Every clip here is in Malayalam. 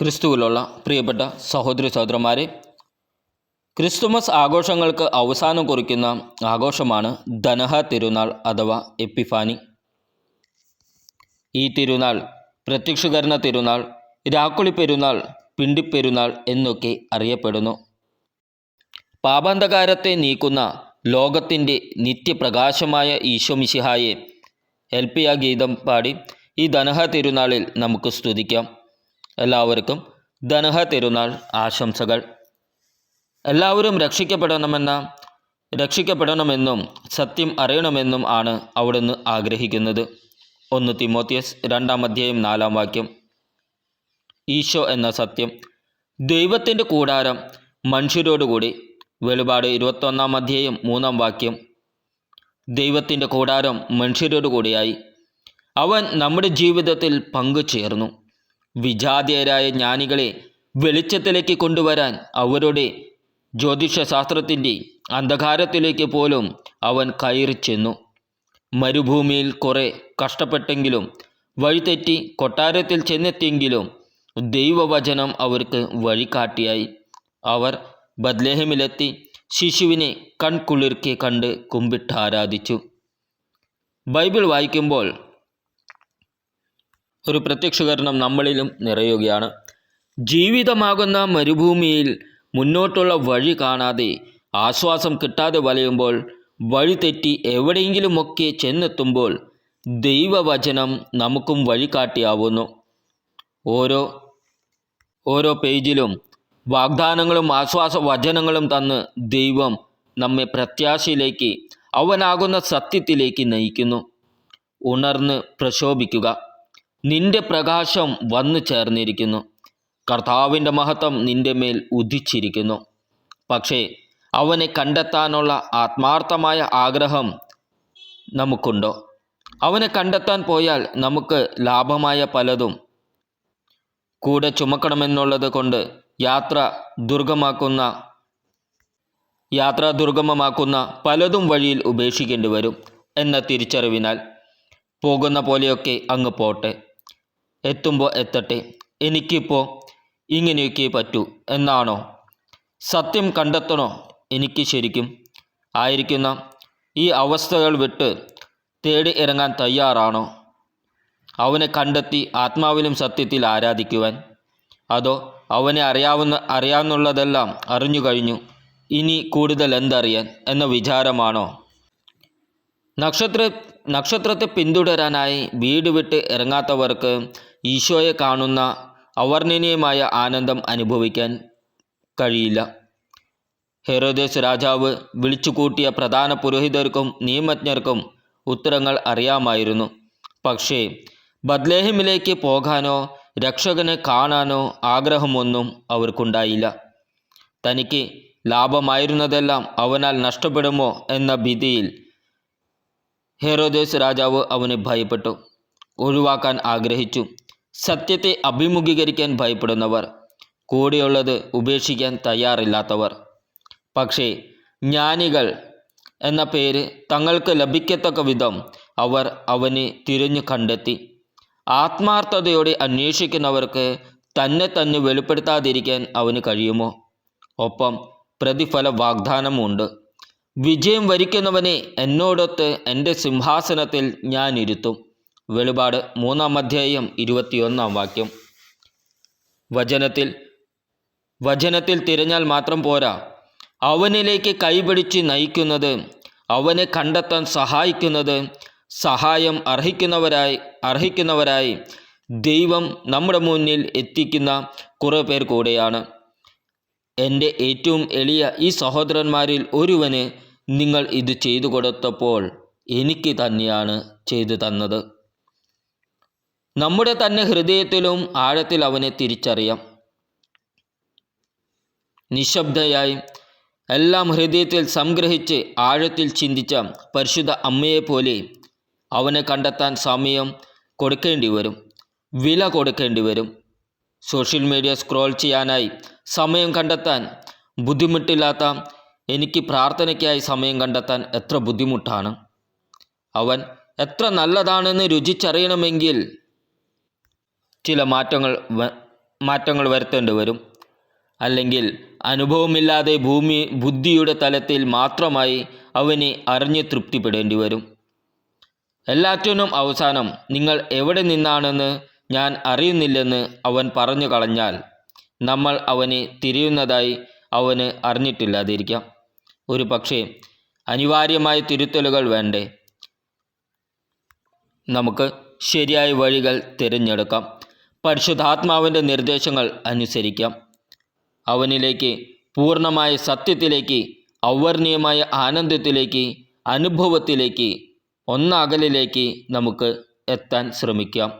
ക്രിസ്തുവിലുള്ള പ്രിയപ്പെട്ട സഹോദരി സഹോദരന്മാരെ ക്രിസ്തുമസ് ആഘോഷങ്ങൾക്ക് അവസാനം കുറിക്കുന്ന ആഘോഷമാണ് ധനഹ തിരുനാൾ അഥവാ എപ്പിഫാനി. ഈ തിരുനാൾ പ്രത്യക്ഷകരണ തിരുനാൾ രാക്കുളി പെരുന്നാൾ പിണ്ടിപ്പെരുന്നാൾ എന്നൊക്കെ അറിയപ്പെടുന്നു. പാപാന്ധകാരത്തെ നീക്കുന്ന ലോകത്തിന്റെ നിത്യപ്രകാശമായ ഈശോമിശിഹായെ ആ ഗീതം പാടി ഈ ധനഹ തിരുനാളിൽ നമുക്ക് സ്തുതിക്കാം. എല്ലാവർക്കും ധനഹ തിരുനാൾ ആശംസകൾ. എല്ലാവരും രക്ഷിക്കപ്പെടണമെന്ന രക്ഷിക്കപ്പെടണമെന്നും സത്യം അറിയണമെന്നും ആണ് അവിടുന്ന് ആഗ്രഹിക്കുന്നത്. ഒന്ന് തിമോത്തിയസ് രണ്ടാം അധ്യായം നാലാം വാക്യം. ഈശോ എന്ന സത്യം. ദൈവത്തിന്റെ കൂടാരം മനുഷ്യരോടുകൂടി. വെളിപാട് ഇരുപത്തൊന്നാം അധ്യായം മൂന്നാം വാക്യം. ദൈവത്തിന്റെ കൂടാരം മനുഷ്യരോടുകൂടിയായി. അവൻ നമ്മുടെ ജീവിതത്തിൽ പങ്കുചേർന്നു. വിജാതീയരായ ജ്ഞാനികളെ വെളിച്ചത്തിലേക്ക് കൊണ്ടുവരാൻ അവരുടെ ജ്യോതിഷശാസ്ത്രത്തിന്റെ അന്ധകാരത്തിലേക്ക് പോലും അവൻ കയറി ചെന്നു. മരുഭൂമിയിൽ കുറെ കഷ്ടപ്പെട്ടെങ്കിലും വഴിതെറ്റി കൊട്ടാരത്തിൽ ചെന്നെത്തിയെങ്കിലും ദൈവവചനം അവർക്ക് വഴികാട്ടിയായി. അവർ ബദ്ലേഹമിലെത്തി ശിശുവിനെ കൺകുളിർക്കെ കണ്ട് കുമ്പിട്ട് ആരാധിച്ചു. ബൈബിൾ വായിക്കുമ്പോൾ ഒരു പ്രത്യക്ഷീകരണം നമ്മളിലും നിറയുകയാണ്. ജീവിതമാകുന്ന മരുഭൂമിയിൽ മുന്നോട്ടുള്ള വഴി കാണാതെ ആശ്വാസം കിട്ടാതെ വലയുമ്പോൾ വഴി തെറ്റി എവിടെയെങ്കിലുമൊക്കെ ചെന്നെത്തുമ്പോൾ ദൈവവചനം നമുക്കും വഴികാട്ടിയാവുന്നു. ഓരോ ഓരോ പേജിലും വാഗ്ദാനങ്ങളും ആശ്വാസ വചനങ്ങളും തന്ന് ദൈവം നമ്മെ പ്രത്യാശയിലേക്ക് അവനാകുന്ന സത്യത്തിലേക്ക് നയിക്കുന്നു. ഉണർന്ന് പ്രശോഭിക്കുക. നിന്റെ പ്രകാശം വന്നു ചേർന്നിരിക്കുന്നു. കർത്താവിന്റെ മഹത്വം നിന്റെ മേൽ ഉദിച്ചിരിക്കുന്നു. പക്ഷേ അവനെ കണ്ടെത്താനുള്ള ആത്മാർത്ഥമായ ആഗ്രഹം നമുക്കുണ്ടോ? അവനെ കണ്ടെത്താൻ പോയാൽ നമുക്ക് ലാഭമായ പലതും കൂടെ ചുമക്കണമെന്നുള്ളത് കൊണ്ട് യാത്ര ദുർഗമാക്കുന്ന യാത്ര ദുർഗമമാക്കുന്ന പലതും വഴിയിൽ ഉപേക്ഷിക്കേണ്ടി വരും എന്ന തിരിച്ചറിവിനാൽ പോകുന്ന പോലെയൊക്കെ അങ്ങ് പോട്ടെ. എത്തുമ്പോൾ എത്തട്ടെ. എനിക്കിപ്പോൾ ഇങ്ങനെയൊക്കെ പറ്റൂ എന്നാണോ? സത്യം കണ്ടെത്തണോ? എനിക്ക് ശരിക്കും ആയിരിക്കുന്ന ഈ അവസ്ഥകൾ വിട്ട് തേടി ഇറങ്ങാൻ തയ്യാറാണോ? അവനെ കണ്ടെത്തി ആത്മാവിലും സത്യത്തിൽ ആരാധിക്കുവാൻ അതോ അവനെ അറിയാവുന്ന അറിയാവുന്നുള്ളതെല്ലാം അറിഞ്ഞു കഴിഞ്ഞു. ഇനി കൂടുതൽ എന്തറിയാൻ എന്ന വിചാരമാണോ? നക്ഷത്ര നക്ഷത്രത്തെ പിന്തുടരാനായി വീട് വിട്ട് ഇറങ്ങാത്തവർക്ക് ഈശോയെ കാണുന്ന അവർണനീയമായ ആനന്ദം അനുഭവിക്കാൻ കഴിയില്ല. ഹെറോദേസ് രാജാവ് വിളിച്ചുകൂട്ടിയ പ്രധാന പുരോഹിതർക്കും നിയമജ്ഞർക്കും ഉത്തരങ്ങൾ അറിയാമായിരുന്നു. പക്ഷേ ബദ്ലേഹിമിലേക്ക് പോകാനോ രക്ഷകനെ കാണാനോ ആഗ്രഹമൊന്നും അവർക്കുണ്ടായില്ല. തനിക്ക് ലാഭമായിരുന്നതെല്ലാം അവനാൽ നഷ്ടപ്പെടുമോ എന്ന ഭീതിയിൽ ഹെറോദേസ് രാജാവ് അവനെ ഭയപ്പെട്ടു. ഒഴിവാക്കാൻ ആഗ്രഹിച്ചു. സത്യത്തെ അഭിമുഖീകരിക്കാൻ ഭയപ്പെടുന്നവർ കൂടെയുള്ളത് ഉപേക്ഷിക്കാൻ തയ്യാറില്ലാത്തവർ. പക്ഷേ ജ്ഞാനികൾ എന്ന പേര് തങ്ങൾക്ക് ലഭിക്കത്തക്ക വിധം അവർ അവനെ തിരഞ്ഞു കണ്ടെത്തി. ആത്മാർത്ഥതയോടെ അന്വേഷിക്കുന്നവർക്ക് തന്നെ തന്നെ വെളിപ്പെടുത്താതിരിക്കാൻ അവന് കഴിയുമോ? ഒപ്പം പ്രതിഫല വാഗ്ദാനമുണ്ട് വിജയം വരിക്കുന്നവനെ എന്നോടൊത്ത് എന്റെ സിംഹാസനത്തിൽ ഞാൻ ഇരുത്തും. വെളിപാട് മൂന്നാം അധ്യായം ഇരുപത്തിയൊന്നാം വാക്യം. വചനത്തിൽ വചനത്തിൽ തിരഞ്ഞാൽ മാത്രം പോരാ. അവനിലേക്ക് കൈപിടിച്ച് നയിക്കുന്നത് അവനെ കണ്ടെത്താൻ സഹായിക്കുന്നത് സഹായം അർഹിക്കുന്നവരായി അർഹിക്കുന്നവരായി ദൈവം നമ്മുടെ മുന്നിൽ എത്തിക്കുന്ന കുറേ പേർ കൂടെയാണ്. എന്റെ ഏറ്റവും എളിയ ഈ സഹോദരന്മാരിൽ ഒരുവന് നിങ്ങൾ ഇത് ചെയ്തു കൊടുത്തപ്പോൾ എനിക്ക് തന്നെയാണ് ചെയ്തു തന്നത്. നമ്മുടെ തന്നെ ഹൃദയത്തിലും ആഴത്തിൽ അവനെ തിരിച്ചറിയാം. നിശബ്ദയായി എല്ലാം ഹൃദയത്തിൽ സംഗ്രഹിച്ച് ആഴത്തിൽ ചിന്തിച്ച പരിശുദ്ധ അമ്മയെപ്പോലെ അവനെ കണ്ടെത്താൻ സമയം കൊടുക്കേണ്ടി വരും വില കൊടുക്കേണ്ടി വരും. സോഷ്യൽ മീഡിയ സ്ക്രോൾ ചെയ്യാനായി സമയം കണ്ടെത്താൻ ബുദ്ധിമുട്ടില്ലാത്ത എനിക്ക് പ്രാർത്ഥനയ്ക്കായി സമയം കണ്ടെത്താൻ എത്ര ബുദ്ധിമുട്ടാണ്. അവൻ എത്ര നല്ലതാണെന്ന് രുചിച്ചറിയണമെങ്കിൽ ചില മാറ്റങ്ങൾ മാറ്റങ്ങൾ വരുത്തേണ്ടി വരും. അല്ലെങ്കിൽ അനുഭവമില്ലാതെ ഭൂമി ബുദ്ധിയുടെ തലത്തിൽ മാത്രമായി അവന് അറിഞ്ഞ് തൃപ്തിപ്പെടേണ്ടി വരും. എല്ലാറ്റിനും അവസാനം നിങ്ങൾ എവിടെ നിന്നാണെന്ന് ഞാൻ അറിയുന്നില്ലെന്ന് അവൻ പറഞ്ഞു കളഞ്ഞാൽ നമ്മൾ അവനെ തിരിയുന്നതായി അവന് അറിഞ്ഞിട്ടില്ലാതിരിക്കാം. ഒരു പക്ഷേ അനിവാര്യമായ തിരുത്തലുകൾ വേണ്ടേ? നമുക്ക് ശരിയായ വഴികൾ തിരഞ്ഞെടുക്കാം. പരിശുദ്ധാത്മാവിന്റെ നിർദ്ദേശങ്ങൾ അനുസരിക്കാം. അവനിലേക്ക് പൂർണമായ സത്യത്തിലേക്ക് ഔവർണീയമായ ആനന്ദത്തിലേക്ക് അനുഭവത്തിലേക്ക് ഒന്നകലിലേക്ക് നമുക്ക് എത്താൻ ശ്രമിക്കാം.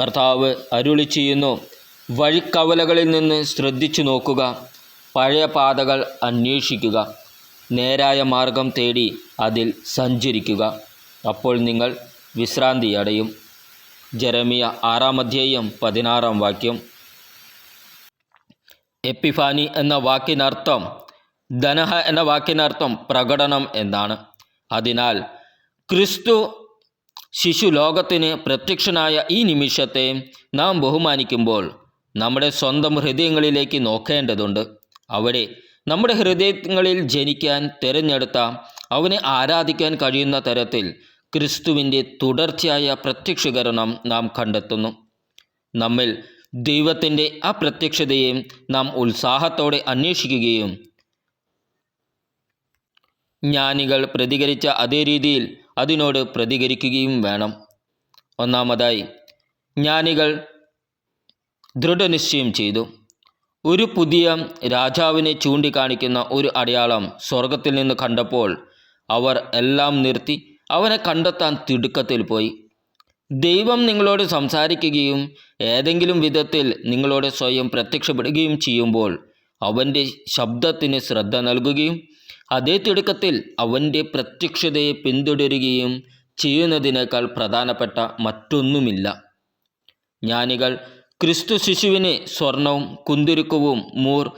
കർത്താവ് അരുളി ചെയ്യുന്നു വഴിക്കവലകളിൽ നിന്ന് ശ്രദ്ധിച്ചു നോക്കുക പഴയ പാതകൾ അന്വേഷിക്കുക നേരായ മാർഗം തേടി അതിൽ സഞ്ചരിക്കുക. അപ്പോൾ നിങ്ങൾ വിശ്രാന്തി അടയും. ജെറമിയ ആറാം അധ്യായം പതിനാറാം വാക്യം. എപ്പിഫാനി എന്ന വാക്കിനർത്ഥം ധനഹ എന്ന വാക്കിനർത്ഥം പ്രകടനം എന്നാണ്. അതിനാൽ ക്രിസ്തു ശിശു ലോകത്തിന് പ്രത്യക്ഷനായ ഈ നിമിഷത്തെ നാം ബഹുമാനിക്കുമ്പോൾ നമ്മുടെ സ്വന്തം ഹൃദയങ്ങളിലേക്ക് നോക്കേണ്ടതുണ്ട്. അവിടെ നമ്മുടെ ഹൃദയങ്ങളിൽ ജനിക്കാൻ തിരഞ്ഞെടുത്ത അവനെ ആരാധിക്കാൻ കഴിയുന്ന തരത്തിൽ ക്രിസ്തുവിന്റെ തുടർച്ചയായ പ്രത്യക്ഷീകരണം നാം കണ്ടെത്തുന്നു. നമ്മിൽ ദൈവത്തിന്റെ ആ നാം ഉത്സാഹത്തോടെ അന്വേഷിക്കുകയും ജ്ഞാനികൾ പ്രതികരിച്ച അതേ രീതിയിൽ അതിനോട് പ്രതികരിക്കുകയും വേണം. ഒന്നാമതായി ജ്ഞാനികൾ ദൃഢനിശ്ചയം ചെയ്തു. ഒരു പുതിയ രാജാവിനെ ചൂണ്ടിക്കാണിക്കുന്ന ഒരു അടയാളം സ്വർഗത്തിൽ നിന്ന് കണ്ടപ്പോൾ അവർ എല്ലാം നിർത്തി. അവനെ കണ്ടെത്താൻ തിടുക്കത്തിൽ പോയി. ദൈവം നിങ്ങളോട് സംസാരിക്കുകയും ഏതെങ്കിലും വിധത്തിൽ നിങ്ങളോട് സ്വയം പ്രത്യക്ഷപ്പെടുകയും ചെയ്യുമ്പോൾ അവന്റെ ശബ്ദത്തിന് ശ്രദ്ധ നൽകുകയും അതേ തിടുക്കത്തിൽ അവന്റെ പ്രത്യക്ഷതയെ പിന്തുടരുകയും ചെയ്യുന്നതിനേക്കാൾ പ്രധാനപ്പെട്ട മറ്റൊന്നുമില്ല. ജ്ഞാനികൾ ക്രിസ്തു ശിശുവിന് സ്വർണവും കുന്തിരുക്കവും മൂർ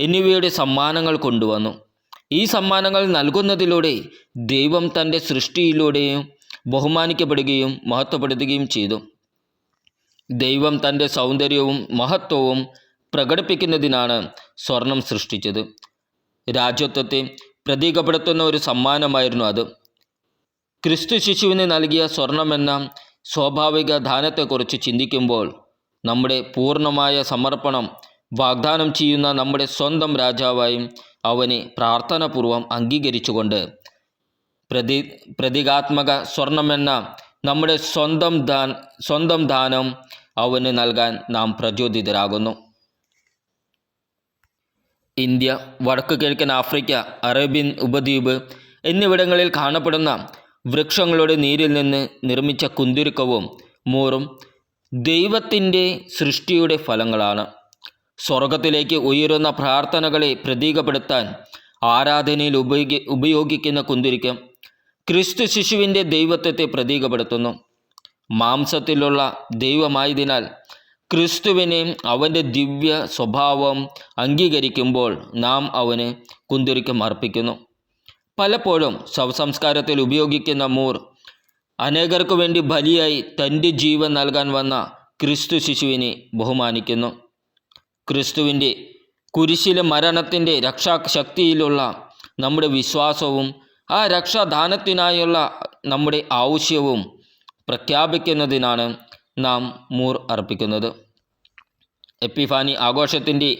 എന്നിവയുടെ സമ്മാനങ്ങൾ കൊണ്ടുവന്നു. ഈ സമ്മാനങ്ങൾ നൽകുന്നതിലൂടെ ദൈവം തന്റെ സൃഷ്ടിയിലൂടെയും ബഹുമാനിക്കപ്പെടുകയും മഹത്വപ്പെടുത്തുകയും ചെയ്തു. ദൈവം തന്റെ സൗന്ദര്യവും മഹത്വവും പ്രകടിപ്പിക്കുന്നതിനാണ് സ്വർണം സൃഷ്ടിച്ചത്. രാജ്യത്വത്തെ പ്രതീകപ്പെടുത്തുന്ന ഒരു സമ്മാനമായിരുന്നു അത്. ക്രിസ്തു ശിശുവിന് നൽകിയ സ്വർണമെന്ന സ്വാഭാവിക ദാനത്തെക്കുറിച്ച് ചിന്തിക്കുമ്പോൾ നമ്മുടെ പൂർണമായ സമർപ്പണം വാഗ്ദാനം ചെയ്യുന്ന നമ്മുടെ സ്വന്തം രാജാവായും അവനെ പ്രാർത്ഥനാപൂർവം അംഗീകരിച്ചുകൊണ്ട് പ്രതി പ്രതീകാത്മക സ്വർണമെന്ന നമ്മുടെ സ്വന്തം ദാൻ സ്വന്തം ദാനം അവന് നൽകാൻ നാം പ്രചോദിതരാകുന്നു. ഇന്ത്യ വടക്ക് കിഴക്കൻ ആഫ്രിക്ക അറേബ്യൻ ഉപദ്വീപ് എന്നിവിടങ്ങളിൽ കാണപ്പെടുന്ന വൃക്ഷങ്ങളുടെ നീരിൽ നിന്ന് നിർമ്മിച്ച കുന്തിരുക്കവും മൂറും ദൈവത്തിന്റെ സൃഷ്ടിയുടെ ഫലങ്ങളാണ്. സ്വർഗത്തിലേക്ക് ഉയരുന്ന പ്രാർത്ഥനകളെ പ്രതീകപ്പെടുത്താൻ ആരാധനയിൽ ഉപയോഗി ഉപയോഗിക്കുന്ന കുന്തിരിക്കം ക്രിസ്തു ശിശുവിന്റെ ദൈവത്വത്തെ പ്രതീകപ്പെടുത്തുന്നു. മാംസത്തിലുള്ള ദൈവമായതിനാൽ ക്രിസ്തുവിനെ അവന്റെ ദിവ്യ സ്വഭാവം അംഗീകരിക്കുമ്പോൾ നാം അവന് കുന്തിരിക്കം അർപ്പിക്കുന്നു. പലപ്പോഴും ശവസംസ്കാരത്തിൽ ഉപയോഗിക്കുന്ന മൂർ അനേകർക്കു വേണ്ടി ബലിയായി തന്റെ ജീവൻ നൽകാൻ വന്ന ക്രിസ്തു ശിശുവിനെ ബഹുമാനിക്കുന്നു. ക്രിസ്തുവിന്റെ കുരിശിലെ മരണത്തിന്റെ രക്ഷാശക്തിയിലുള്ള നമ്മുടെ വിശ്വാസവും ആ രക്ഷാദാനത്തിനായുള്ള നമ്മുടെ ആവശ്യവും പ്രഖ്യാപിക്കുന്നതിനാണ് നാം മൂർ അർപ്പിക്കുന്നത്. എപ്പിഫാനി ആഘോഷത്തിന്റെ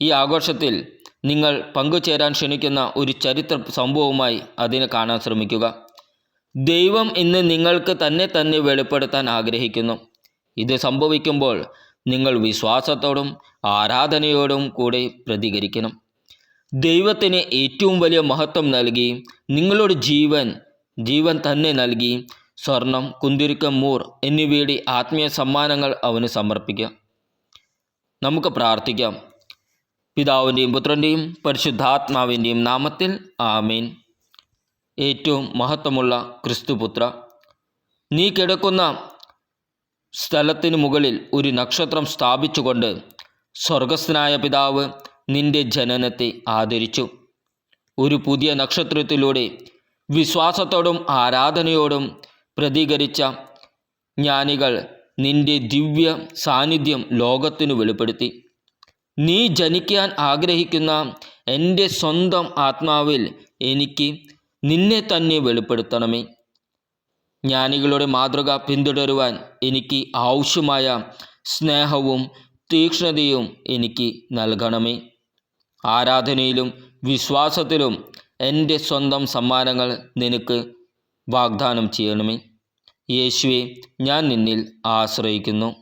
ഈ ആഘോഷത്തിൽ നിങ്ങൾ പങ്കുചേരാൻ ക്ഷണിക്കുന്ന ഒരു ചരിത്ര സംഭവവുമായി അതിനെ കാണാൻ ശ്രമിക്കുക. ദൈവം ഇന്ന് നിങ്ങൾക്ക് തന്നെ തന്നെ വെളിപ്പെടുത്താൻ ആഗ്രഹിക്കുന്നു. ഇത് സംഭവിക്കുമ്പോൾ നിങ്ങൾ വിശ്വാസത്തോടും ആരാധനയോടും കൂടെ പ്രതികരിക്കണം. ദൈവത്തിന് ഏറ്റവും വലിയ മഹത്വം നൽകി നിങ്ങളുടെ ജീവൻ ജീവൻ തന്നെ നൽകി സ്വർണം കുന്തിരിക്കം മൂർ എന്നിവയുടെ ആത്മീയ സമ്മാനങ്ങൾ അവന് സമർപ്പിക്കുക നമുക്ക് പ്രാർത്ഥിക്കാം. പിതാവിന്റെയും പുത്രന്റെയും പരിശുദ്ധാത്മാവിന്റെയും നാമത്തിൽ ആമീൻ. ഏറ്റവും മഹത്വമുള്ള ക്രിസ്തുപുത്ര നീ കിടക്കുന്ന സ്ഥലത്തിന് മുകളിൽ ഒരു നക്ഷത്രം സ്ഥാപിച്ചുകൊണ്ട് സ്വർഗസ്ഥനായ പിതാവ് നിന്റെ ജനനത്തെ ആദരിച്ചു. ഒരു പുതിയ നക്ഷത്രത്തിലൂടെ വിശ്വാസത്തോടും ആരാധനയോടും പ്രതികരിച്ച ജ്ഞാനികൾ നിന്റെ ദിവ്യ സാന്നിധ്യം ലോകത്തിനു വെളിപ്പെടുത്തി. നീ ജനിക്കാൻ ആഗ്രഹിക്കുന്ന എന്റെ സ്വന്തം ആത്മാവിൽ എനിക്ക് നിന്നെ തന്നെ വെളിപ്പെടുത്തണമേ. ജ്ഞാനികളുടെ മാതൃക പിന്തുടരുവാൻ എനിക്ക് ആവശ്യമായ സ്നേഹവും തീക്ഷ്ണതയും എനിക്ക് നൽകണമേ. ആരാധനയിലും വിശ്വാസത്തിലും എന്റെ സ്വന്തം സമ്മാനങ്ങൾ നിനക്ക് വാഗ്ദാനം ചെയ്യണമേ. യേശുവെ ഞാൻ നിന്നിൽ ആശ്രയിക്കുന്നു.